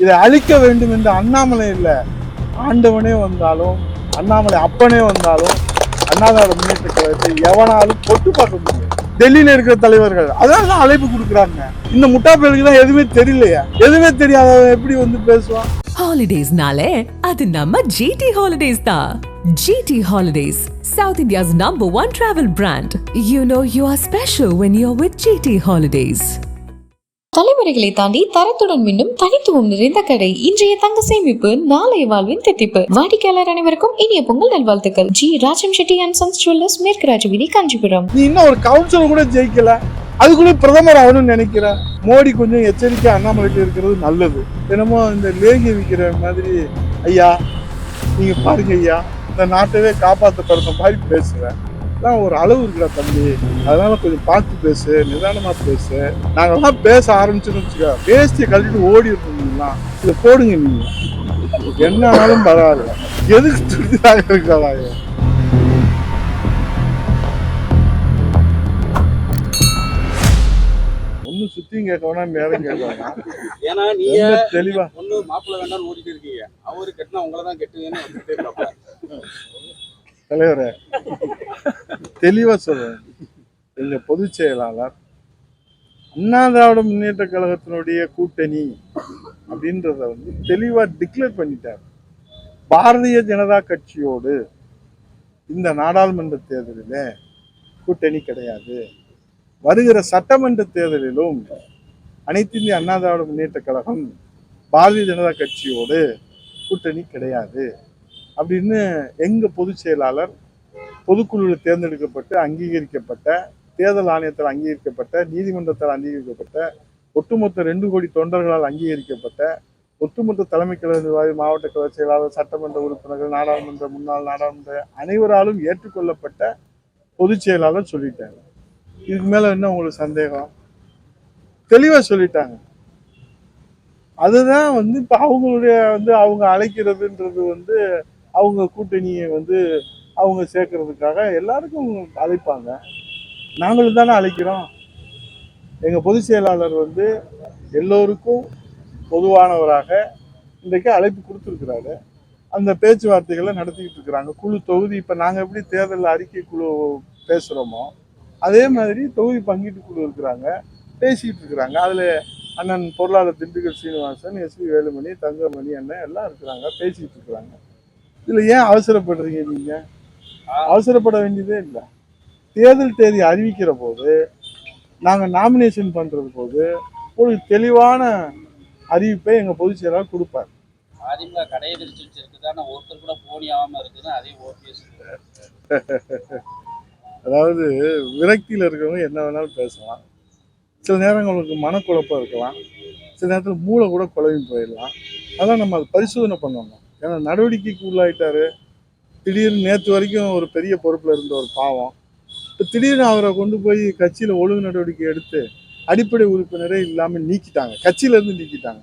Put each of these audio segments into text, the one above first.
இதை அழிக்க வேண்டும் என்று அண்ணாமலை இல்லை. ஆண்டவனே வந்தாலும் அண்ணாமலை அப்பனே வந்தாலும் அண்ணாதார முன்னேற்ற கழகத்தை எவனாலும் தொட்டு பார்க்க முடியும் டெல்லியில இருக்கிற தலைவர்கள் அதான் தான் அழைப்பு கொடுக்குறாங்க. இந்த முட்டா தான் எதுவுமே தெரியலையா. எதுவுமே தெரியாத எப்படி வந்து பேசுவான்? ஹாலிடேஸ்னாலே அது நம்ம ஜிடி ஹாலிடேஸ் தான் GT Holidays South India's number one travel brand you know you are special when you are with GT Holidays தலைமுறைகளை தாண்டி தரத்துடன் மீண்டும் தனித்துவம் நிறைந்த கடை. இன்றைய தங்க சேமிப்பு நாளைய வாழ்வின் தித்திப்பு. வாடிக்கையாளர் அனைவருக்கும் இனிய பொங்கல் நல்வாழ்த்துக்கள். G Rajam Chetty and sons jewellers மேற்கு ராஜவீதி காஞ்சிபுரம். இன்னும் ஒரு கவுன்சிலர் கூட ஜெயிக்கல. கூட பிரதமர் ஆகணும்னு நினைக்கிறேன் மோடி கொஞ்சம் எச்சரிக்கை அண்ணாமலைக்கு இருக்கிறது நல்லது. என்னமோ இந்த லேகி விற்கிற மாதிரி ஐயா நீங்க பாருங்க ஐயா இந்த நாட்டவே காப்பாற்ற பிறந்த மாதிரி பேசுறேன் அதான் ஒரு அளவு இருக்கிற தம்பி. அதனால கொஞ்சம் பார்த்து பேசு நிதானமா பேசு. நாங்கெல்லாம் பேச ஆரம்பிச்சோன்னு வச்சுக்க பேசிய கழட்டிட்டு ஓடி இருந்தீங்களா? இதை போடுங்க நீங்க. என்ன ஆனாலும் பரவாயில்ல. எதுக்கு துடிதாக இருக்காளா ஒன்னும் சுத்தியும் கேட்க வேணாம் நேரம் கேட்க வேணாம். ஏன்னா நீங்க தெளிவா ஒண்ணு மாப்பிள்ளை வேண்டாம்னு ஓடிட்டு இருக்கீங்க. அவரு கட்டினா உங்களை தான் கட்டுவீங்கன்னு வந்துட்டே இருக்காப்ல. தலைவரே. தெளிவா சொல்றேன். எங்கள் பொதுச் செயலாளர் அண்ணா திராவிட முன்னேற்ற கழகத்தினுடைய கூட்டணி அப்படின்றத வந்து தெளிவா டிக்ளேர் பண்ணிட்டார். பாரதிய ஜனதா கட்சியோடு இந்த நாடாளுமன்ற தேர்தலில் கூட்டணி கிடையாது. வருகிற சட்டமன்ற தேர்தலிலும் அனைத்து இந்திய அண்ணா திராவிட முன்னேற்ற கழகம் பாரதிய ஜனதா கட்சியோடு கூட்டணி கிடையாது. அப்படின்னு எங்கள் பொதுச் செயலாளர் பொதுக்குழுவில் தேர்ந்தெடுக்கப்பட்டு அங்கீகரிக்கப்பட்ட தேர்தல் ஆணையத்தால் அங்கீகரிக்கப்பட்ட நீதிமன்றத்தால் அங்கீகரிக்கப்பட்ட ஒட்டுமொத்த ரெண்டு கோடி தொண்டர்களால் அங்கீகரிக்கப்பட்ட ஒட்டுமொத்த தலைமை கழக நிர்வாகி மாவட்ட கழக செயலாளர் சட்டமன்ற உறுப்பினர்கள் நாடாளுமன்ற முன்னாள் நாடாளுமன்ற அனைவராலும் ஏற்றுக்கொள்ளப்பட்ட பொதுச் செயலாளர் சொல்லிட்டாங்க. இதுக்கு மேலே என்ன உங்களுக்கு சந்தேகம்? தெளிவாக சொல்லிட்டாங்க. அதுதான் வந்து இப்போ அவங்களுடைய வந்து அவங்க அழைக்கிறதுன்றது வந்து அவங்க கூட்டணியை வந்து அவங்க சேர்க்கறதுக்காக எல்லாருக்கும் அழைப்பாங்க. நாங்களும் தானே அழைக்கிறோம். எங்கள் பொதுச் செயலாளர் வந்து எல்லோருக்கும் பொதுவானவராக இன்றைக்கு அழைப்பு கொடுத்துருக்குறாரு. அந்த பேச்சுவார்த்தைகளை நடத்திக்கிட்டு இருக்கிறாங்க. குழு தொகுதி இப்போ நாங்கள் எப்படி தேர்தல் அறிக்கை குழு பேசுகிறோமோ அதே மாதிரி தொகுதி பங்கீட்டு குழு இருக்கிறாங்க. பேசிக்கிட்டு இருக்கிறாங்க. அதில் அண்ணன் பொருளாளர் திண்டுக்கல் சீனிவாசன் எஸ்வி வேலுமணி தங்கமணி அண்ணன் எல்லாம் இருக்கிறாங்க. பேசிக்கிட்டு இருக்கிறாங்க. இதில் ஏன் அவசரப்படுறீங்க நீங்கள் அவசரப்பட வேண்டியதே இல்லை. தேர்தல் தேதி அறிவிக்கிற போது நாங்கள் நாமினேஷன் பண்ணுறது போது ஒரு தெளிவான அறிவிப்பை எங்கள் பொதுச் செயலாளர் கொடுப்பார். அதிமுக கடையை விரிச்சு வச்சிருக்கு ஆனா ஒருத்தர் கூட போனி ஆகாம இருக்குது அதே ஓபிஎஸ் அதாவது விரக்தியில் இருக்கிறவங்க என்ன வேணாலும் பேசலாம். சில நேரங்களுக்கு மனக்குழப்பம் இருக்கலாம். சில நேரத்தில் மூளை கூட குழம்பி போயிடலாம். அதெல்லாம் நம்ம அதை பரிசோதனை பண்ணணும் ஏன்னா நடவடிக்கைக்கு உள்ளாயிட்டார். திடீர்னு நேற்று வரைக்கும் ஒரு பெரிய பொறுப்பில் இருந்த ஒரு பாவம். இப்போ திடீர்னு அவரை கொண்டு போய் கட்சியில் ஒழுங்கு நடவடிக்கை எடுத்து அடிப்படை உறுப்பினரே இல்லாமல் நீக்கிட்டாங்க. கட்சியிலேருந்து நீக்கிட்டாங்க.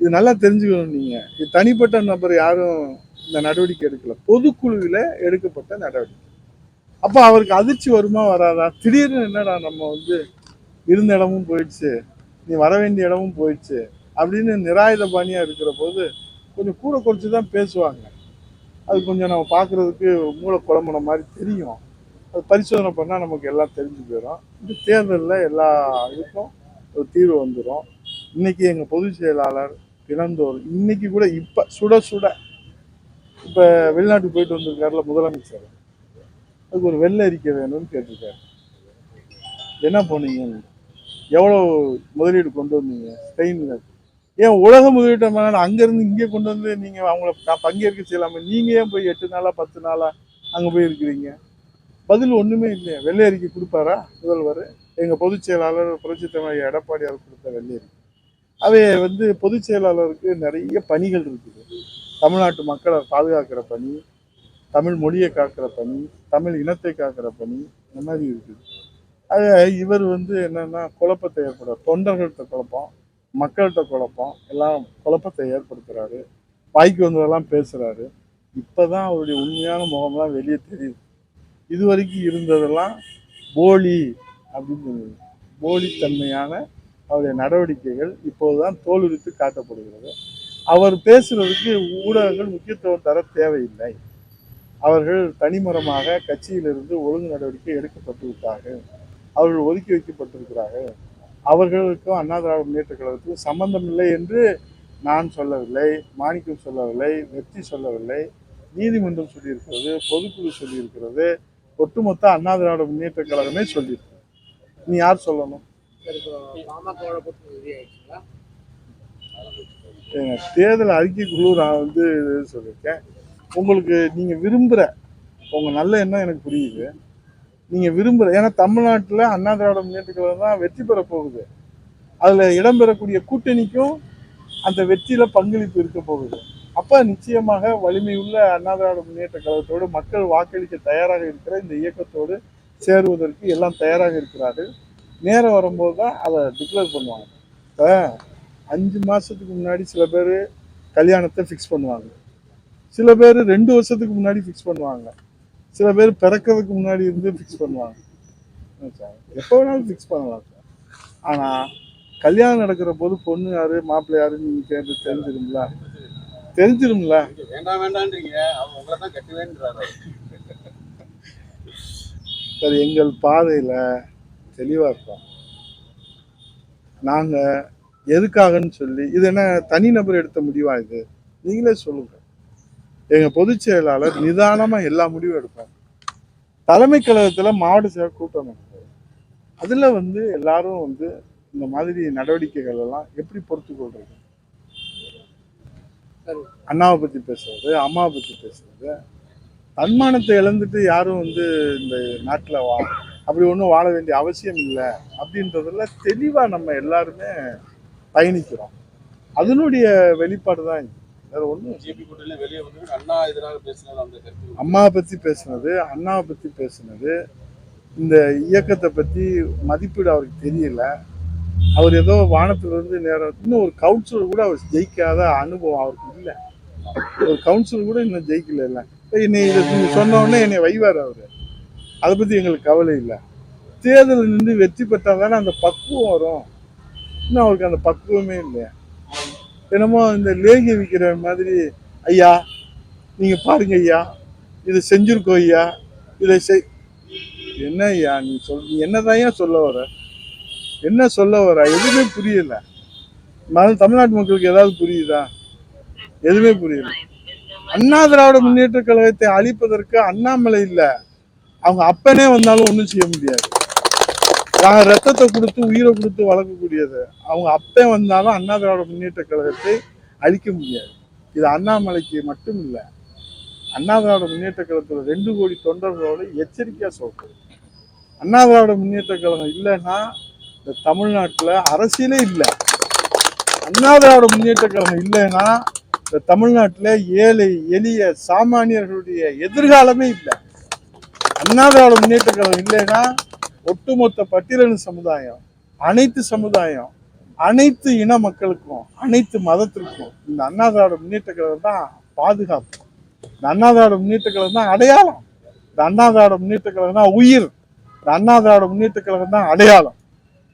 இது நல்லா தெரிஞ்சுக்கணும் நீங்கள் இது தனிப்பட்ட நபர் யாரும் இந்த நடவடிக்கை எடுக்கல. பொதுக்குழுவில் எடுக்கப்பட்ட நடவடிக்கை. அப்போ அவருக்கு அதிர்ச்சி வருமா வராதா? திடீர்னு என்னடா நம்ம வந்து இருந்த இடமும் போயிடுச்சு. நீ வர வேண்டிய இடமும் போயிடுச்சு. அப்படின்னு நிராயுத பாணியாக இருக்கிற போது கொஞ்சம் கூட குறைச்சி தான் பேசுவாங்க. அது கொஞ்சம் நம்ம பார்க்குறதுக்கு மூளை குழம்புன மாதிரி தெரியும். அது பரிசோதனை பண்ணால் நமக்கு எல்லாம் தெரிஞ்சு போயிடும் இந்த தேர்தலில் எல்லா இதுக்கும் ஒரு தீர்வு வந்துடும் இன்றைக்கி எங்கள் பொதுச் செயலாளர் தினந்தோறும் இன்றைக்கி கூட இப்போ சுட சுட இப்போ வெளிநாட்டுக்கு போயிட்டு வந்திருக்காருல முதலமைச்சர். அதுக்கு ஒரு வெள்ளை அறிக்கை வேணும்னு கேட்டிருக்காரு. என்ன போனீங்க எவ்வளோ முதலீடு கொண்டு வந்தீங்க? ஸ்பெயினில் ஏன் உலக முதலீட்டு மேலே அங்கேருந்து இங்கே கொண்டு வந்து நீங்கள் அவங்கள பங்கேற்க செய்யலாமே? நீங்கள் ஏன் போய் எட்டு நாளாக பத்து நாளாக அங்கே போய் இருக்கிறீங்க பதில் ஒன்றுமே இல்லையா. வெள்ளை அறிக்கை கொடுப்பாரா முதல்வர்? எங்கள் பொதுச் செயலாளர் புரட்சி தலைவர் எடப்பாடியார் கொடுத்த வெள்ளை அறிக்கை அவை வந்து பொதுச் செயலாளருக்கு நிறைய பணிகள் இருக்குது. தமிழ்நாட்டு மக்களை பாதுகாக்கிற பணி தமிழ் மொழியை காக்கிற பணி தமிழ் இனத்தை காக்கிற பணி இந்த மாதிரி இருக்குது. அது இவர் வந்து என்னென்னா குழப்பத்தை ஏற்பட தொண்டர்கள்ட்ட குழப்பம். மக்கள்கிட்ட குழப்பம் எல்லாம் குழப்பத்தை ஏற்படுத்துகிறாரு வாய்க்கு வந்ததெல்லாம் பேசுகிறாரு இப்போ தான் அவருடைய உண்மையான முகம்லாம் வெளியே தெரியுது. இது வரைக்கும் இருந்ததெல்லாம் போலி அப்படின்னு சொல்லுது. போலித்தன்மையான அவருடைய நடவடிக்கைகள் இப்போதுதான் தோலுரித்து காட்டப்படுகிறது. அவர் பேசுறதுக்கு ஊடகங்கள் முக்கியத்துவம் தர தேவையில்லை. அவர்கள் தனிமரமாக கட்சியிலிருந்து ஒழுங்கு நடவடிக்கை எடுக்கப்பட்டு விட்டார்கள் அவர்கள் ஒதுக்கி வைக்கப்பட்டிருக்கிறார்கள். அவர்களுக்கும் அண்ணா திராவிட முன்னேற்ற கழகத்துக்கும் சம்பந்தம் இல்லை என்று நான் சொல்லவில்லை மாணிக்கம் சொல்லவில்லை வெற்றி சொல்லவில்லை நீதிமன்றம் சொல்லியிருக்கிறது பொதுக்குழு சொல்லியிருக்கிறது ஒட்டுமொத்த அண்ணா திராவிட முன்னேற்ற கழகமே சொல்லியிருக்கு. நீ யார் சொல்லணும்? தேர்தல் அறிக்கைக்குழு நான் வந்து சொல்லியிருக்கேன். உங்களுக்கு நீங்கள் விரும்புகிற உங்கள் நல்ல எண்ணம் எனக்கு புரியுது. நீங்கள் விரும்புகிற ஏன்னா தமிழ்நாட்டில் அண்ணா திராவிட முன்னேற்ற கழகம் தான் வெற்றி பெற போகுது. அதில் இடம்பெறக்கூடிய கூட்டணிக்கும் அந்த வெற்றியில் பங்களிப்பு இருக்க போகுது. அப்போ நிச்சயமாக வலிமையுள்ள அண்ணா திராவிட முன்னேற்ற கழகத்தோடு மக்கள் வாக்களிக்க தயாராக இருக்கிற இந்த இயக்கத்தோடு சேருவதற்கு எல்லாம் தயாராக இருக்கிறார்கள். நேரம் வரும்போது தான் அதை டிக்ளேர் பண்ணுவாங்க. இப்போ அஞ்சு மாதத்துக்கு முன்னாடி சில பேர் கல்யாணத்தை ஃபிக்ஸ் பண்ணுவாங்க. சில பேர் ரெண்டு வருஷத்துக்கு முன்னாடி ஃபிக்ஸ் பண்ணுவாங்க. சில பேர் பிறக்கிறதுக்கு முன்னாடி இருந்து ஃபிக்ஸ் பண்ணுவாங்க. எப்போ வேணாலும் ஃபிக்ஸ் பண்ணலாம் சார் ஆனால் கல்யாணம் நடக்கிற போது பொண்ணு யாரு மாப்பிள்ளை யாருன்னு நீங்கள் கேட்டு தெரிஞ்சிருங்களா தெரிஞ்சிருங்களா வேண்டாம் வேண்டான்றீங்க. அவங்க தான் கட்டுவேன்றாரு. சார் எங்கள் பாதையில் தெளிவாக இருக்கோம் நாங்கள் எதுக்காகன்னு சொல்லி இது என்ன தனிநபர் எடுத்த முடிவா இது? நீங்களே சொல்லுங்க. எங்கள் பொதுச் செயலாளர் நிதானமாக எல்லா முடிவும் எடுப்பார். தலைமை கழகத்தில் மாவட்ட செயல் கூட்டம் நடக்குது அதில் வந்து எல்லாரும் வந்து இந்த மாதிரி நடவடிக்கைகள் எல்லாம் எப்படி பொறுத்து கொள்றது? அண்ணாவை பற்றி பேசுறது அம்மாவை பற்றி பேசுறது. தன்மானத்தை இழந்துட்டு யாரும் வந்து இந்த நாட்டில் வா அப்படி ஒன்றும் வாழ வேண்டிய அவசியம் இல்லை அப்படின்றதுல தெளிவாக நம்ம எல்லாருமே பயணிக்கிறோம். அதனுடைய வெளிப்பாடு தான் இது. வேற ஒன்றும் பிஜேபி கூட்டணியில வெளியே வந்து அண்ணா எதிராக பேசினது அந்த கருத்து. அம்மாவை பற்றி பேசுனது அண்ணாவை பற்றி பேசுனது. இந்த இயக்கத்தை பற்றி மதிப்பீடு அவருக்கு தெரியல. அவர் ஏதோ வானத்திலிருந்து நேரம் இன்னும் ஒரு கவுன்சிலர் கூட அவர் ஜெயிக்காத அனுபவம் அவருக்கு இல்லை. ஒரு கவுன்சிலர் கூட இன்னும் ஜெயிக்கல இல்லை. என்னை இதை நீங்க சொன்ன உடனே என்னை வைவார் அவர். அதை பற்றி எங்களுக்கு கவலை இல்லை. தேர்தல் நின்று வெற்றி பெற்றால் தானே அந்த பக்குவம் வரும். இன்னும் அவருக்கு அந்த பக்குவமே இல்லை என்னமோ இந்த லேகி விற்கிற மாதிரி ஐயா நீங்க பாருங்க ஐயா. இதை செஞ்சிருக்கோம் ஐயா. இதை செய் என்ன ஐயா நீ சொல் நீ என்னதான் சொல்ல வர? என்ன சொல்ல வர? எதுவுமே புரியல. தமிழ்நாட்டு மக்களுக்கு ஏதாவது புரியுதா? எதுவுமே புரியல. அண்ணா திராவிட முன்னேற்ற கழகத்தை அழிப்பதற்கு அண்ணாமலை இல்லை. அவங்க அப்பனே வந்தாலும் ஒன்றும் செய்ய முடியாது. நாங்கள் ரத்தத்தை கொடுத்து உயிரை கொடுத்து வளர்க்கக்கூடியது. அவங்க அப்பே வந்தாலும் அண்ணா திராவிட முன்னேற்ற கழகத்தை அழிக்க முடியாது. இது அண்ணாமலைக்கு மட்டும் இல்லை அண்ணா திராவிட முன்னேற்ற கழகத்தில் ரெண்டு கோடி தொண்டர்களோட எச்சரிக்கையாக சொல்கிறது அண்ணா திராவிட முன்னேற்ற கழகம் இல்லைன்னா இந்த தமிழ்நாட்டில் அரசியலே இல்லை. அண்ணா திராவிட முன்னேற்ற கழகம் இல்லைன்னா இந்த தமிழ்நாட்டில் ஏழை எளிய சாமானியர்களுடைய எதிர்காலமே இல்லை. அண்ணா திராவிட முன்னேற்ற கழகம் இல்லைன்னா ஒட்டுமொத்த பட்டியலின சமுதாயம் அனைத்து சமுதாயம் அனைத்து இன மக்களுக்கும் அனைத்து மதத்திற்கும் இந்த அண்ணாதாரோட முன்னேற்ற கழகம் தான் பாதுகாப்பு. இந்த அண்ணாதாரோட முன்னேற்ற கழகம் தான் அடையாளம். இந்த அண்ணாதாரோட முன்னேற்ற கழகம் தான் உயிர். இந்த அண்ணாதாரோட முன்னேற்ற கழகம் தான் அடையாளம்.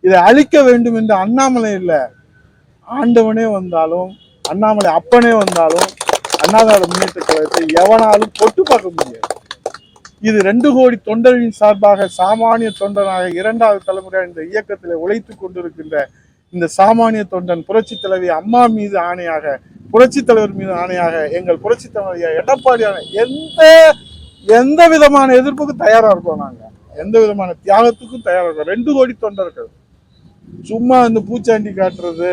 இதை அழிக்க வேண்டும் என்று அண்ணாமலை இல்லை. ஆண்டவனே வந்தாலும் அண்ணாமலை அப்பனே வந்தாலும் அண்ணா முன்னேற்ற கழகத்தை எவனாலும் தொட்டு பார்க்க முடியாது. இது ரெண்டு கோடி தொண்டர்களின் சார்பாக சாமானிய தொண்டனாக இரண்டாவது தலைமுறையாக இந்த இயக்கத்தில் உழைத்து கொண்டிருக்கின்ற இந்த சாமானிய தொண்டன் புரட்சி தலைவி அம்மா மீது ஆணையாக புரட்சி தலைவர் மீது ஆணையாக எங்கள் புரட்சி தலைவர் எடப்பாடியான எந்த எந்த விதமான எதிர்ப்புக்கும் தயாராக இருக்கோம் நாங்கள் எந்த விதமான தியாகத்துக்கும் தயாராக இருக்கோம்? ரெண்டு கோடி தொண்டர்கள். சும்மா இந்த பூச்சாண்டி காட்டுறது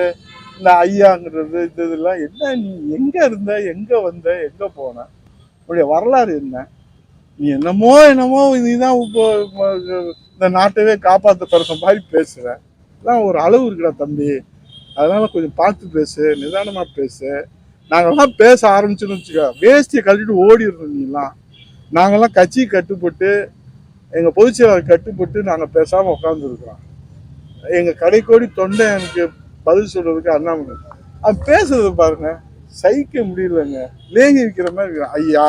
இந்த ஐயாங்கிறது இது இதெல்லாம் என்ன? நீ எங்கே இருந்த? எங்கே வந்த? எங்கே போன? உன்னுடைய வரலாறு என்ன? நீ என்னமோ என்னமோ நீதான் இப்போ இப்போ இந்த நாட்டவே காப்பாற்ற பிறந்த மாதிரி பேசுற. இதெல்லாம் ஒரு அளவு இருக்குடா தம்பி. அதனால கொஞ்சம் பார்த்து பேசு நிதானமா பேசு. நாங்கெல்லாம் பேச ஆரம்பிச்சோன்னு வச்சுக்கோ வேஷ்டியை கழட்டிட்டு ஓடிடுறோம் நீலாம் நாங்கள்லாம் கட்சி கட்டுப்பட்டு எங்கள் பொதுச் செயலாளர் கட்டுப்பட்டு நாங்கள் பேசாமல் உட்காந்துருக்குறோம் எங்கள் கடைக்கோடி தொண்டை எனக்கு பதில் சொல்கிறதுக்கு அண்ணாமலை அது பேசுறது பாருங்க சகிக்க முடியலங்க. லேங்கி விற்கிற மாதிரி இருக்கு. ஐயா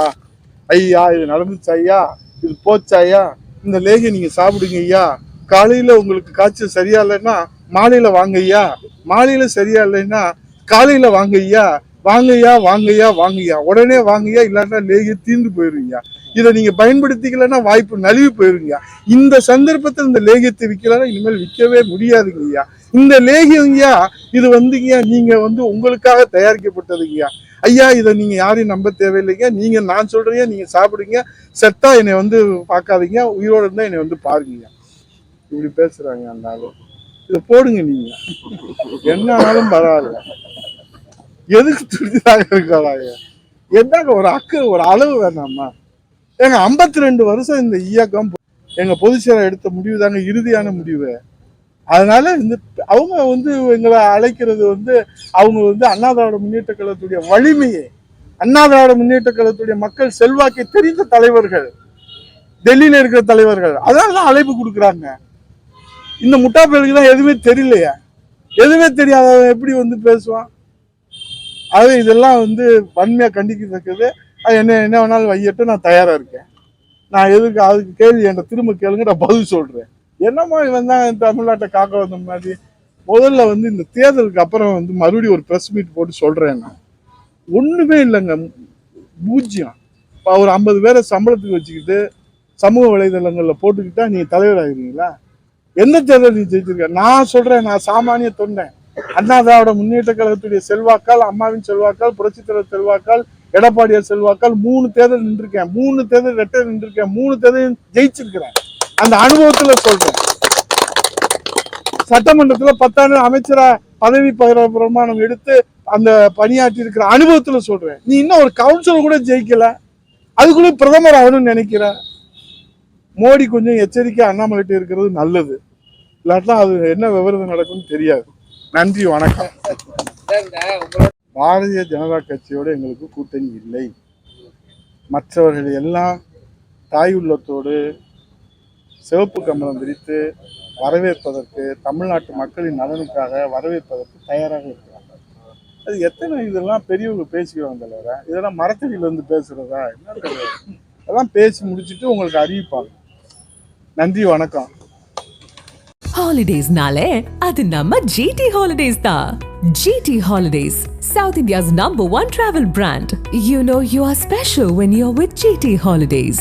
ஐயா இது நடந்துச்சு ஐயா இது போச்சு ஐயா இந்த லேகை நீங்க சாப்பிடுங்க ஐயா. காலையில உங்களுக்கு காய்ச்சல் சரியா இல்லைன்னா மாலையில வாங்க ஐயா. மாலையில சரியா இல்லைன்னா காலையில வாங்க ஐயா. வாங்கய்யா வாங்கய்யா வாங்கய்யா உடனே வாங்கய்யா இல்லாட்டா லேகிய தீர்ந்து போயிருங்கய்யா இதை நீங்க பயன்படுத்திக்கலன்னா வாய்ப்பு நழுவி போயிருங்க இந்த சந்தர்ப்பத்தில் இந்த லேகியத்தை விற்கலன்னா இனிமேல் விற்கவே முடியாதுங்கய்யா இந்த லேகியங்கய்யா இது வந்துங்கய்யா நீங்க வந்து உங்களுக்காக தயாரிக்கப்பட்டதுங்கய்யா ஐயா இதை நீங்கள் யாரையும் நம்ப தேவையில்லைங்க. நீங்கள் நான் சொல்கிறீங்க நீங்கள் சாப்பிடுங்க. செத்தா என்னை வந்து பார்க்காதீங்க. உயிரோட இருந்தால் என்னை வந்து பாருங்க. இப்படி பேசுறாங்க அந்த ஆளு. இதை போடுங்க நீங்கள் என்ன ஆனாலும் பரவாயில்ல. எதுக்கு துடிதாக இருக்காங்க என்னங்க ஒரு அக்கு ஒரு அளவு வேணாமா? ஏங்க ஐம்பத்தி ரெண்டு வருஷம் இந்த இயக்கம் எங்க பொதுச்செயலர் எடுத்த முடிவு தாங்க இறுதியான முடிவு. அதனால இந்த அவங்க வந்து எங்களை அழைக்கிறது வந்து அவங்க வந்து அண்ணா திராவிட முன்னேற்ற கழகத்துடைய வலிமையை. அண்ணா திராவிட முன்னேற்ற கழகத்துடைய மக்கள் செல்வாக்கை தெரிந்த தலைவர்கள். டெல்லியில் இருக்கிற தலைவர்கள். அதனால தான் அழைப்பு கொடுக்குறாங்க. இந்த முட்டா பயலுக்கு தான் எதுவுமே தெரியலையா. எதுவுமே தெரியாதவன் எப்படி வந்து பேசுவான்? அது இதெல்லாம் வந்து வன்மையாக கண்டிக்கத்தக்கது அது என்ன என்ன வேணாலும் வையட்டும் நான் தயாராக இருக்கேன். நான் எதுக்கு அதுக்கு கேள்வி என்கிட்ட திரும்ப கேளுங்க நான் பதில் சொல்கிறேன் என்னமோ இவன் தான் தமிழ்நாட்டை காக்க வந்த மாதிரி. முதல்ல வந்து இந்த தேர்தலுக்கு அப்புறம் வந்து மறுபடியும் ஒரு ப்ரெஸ் மீட் போட்டு சொல்கிறேன் நான். ஒன்றுமே இல்லைங்க. பூஜ்ஜியம். இப்போ ஒரு ஐம்பது பேரை சம்பளத்துக்கு வச்சுக்கிட்டு சமூக வலைதளங்களில் போட்டுக்கிட்டா நீங்கள் தலைவர் ஆகிறீங்களா எந்த தேர்தல் நீ ஜெயிச்சிருக்க? நான் சொல்கிறேன் நான் சாமானிய தொண்டேன். அண்ணா திராவிட முன்னேற்ற கழகத்துடைய செல்வாக்கால் அம்மாவின் செல்வாக்கால் புரட்சித் தலைவர் செல்வாக்கால் எடப்பாடியார் செல்வாக்கால் மூணு தேர்தல் நின்றுருக்கேன். மூணு தேர்தல் ரெட்டை நின்றுருக்கேன். மூணு தேர்தல் ஜெயிச்சிருக்கிறேன். அந்த அனுபவத்துல சொல்றேன். சட்டமன்றத்துல பத்தாண்டு அமைச்சரா பதவி பகிர பிரமாணம் எடுத்து அந்த பணியாற்றி இருக்கிற அனுபவத்துல சொல்றேன். நீ இன்னும் ஒரு கவுன்சிலர் கூட ஜெயிக்கல. அதுக்குள்ள பிரதமர் ஆகணும்னு நினைக்கிற. மோடி கொஞ்சம் எச்சரிக்கை அண்ணாமலைட்டு இருக்கிறது நல்லது. இல்லாட்டா அது என்ன விவரம் நடக்கும்னு தெரியாது. நன்றி வணக்கம். பாரதிய ஜனதா கட்சியோட எங்களுக்கு கூட்டணி இல்லை. மற்றவர்கள் எல்லாம் தாய் உள்ளத்தோடு சிவப்பு கம்பளம் விரித்து வரவேற்பதற்கு தமிழ்நாட்டு மக்களின் நலனுக்காக வரவேற்பதற்கு தயாராக இருக்கிறாங்க அது எத்தனை இதெல்லாம் பெரியவங்க பேசிக்கிறாங்க தலைவர இதெல்லாம் மரத்தடியிலேருந்து பேசுகிறதா என்ன அதெல்லாம் பேசி முடிச்சுட்டு உங்களுக்கு அறிவிப்பாங்க நன்றி வணக்கம் ஹாலிடேஸ்னாலே அது நம்ம ஜிடி ஹாலிடேஸ் தான். GT Holidays, South India's number one travel brand. You know you are special when you're with GT Holidays.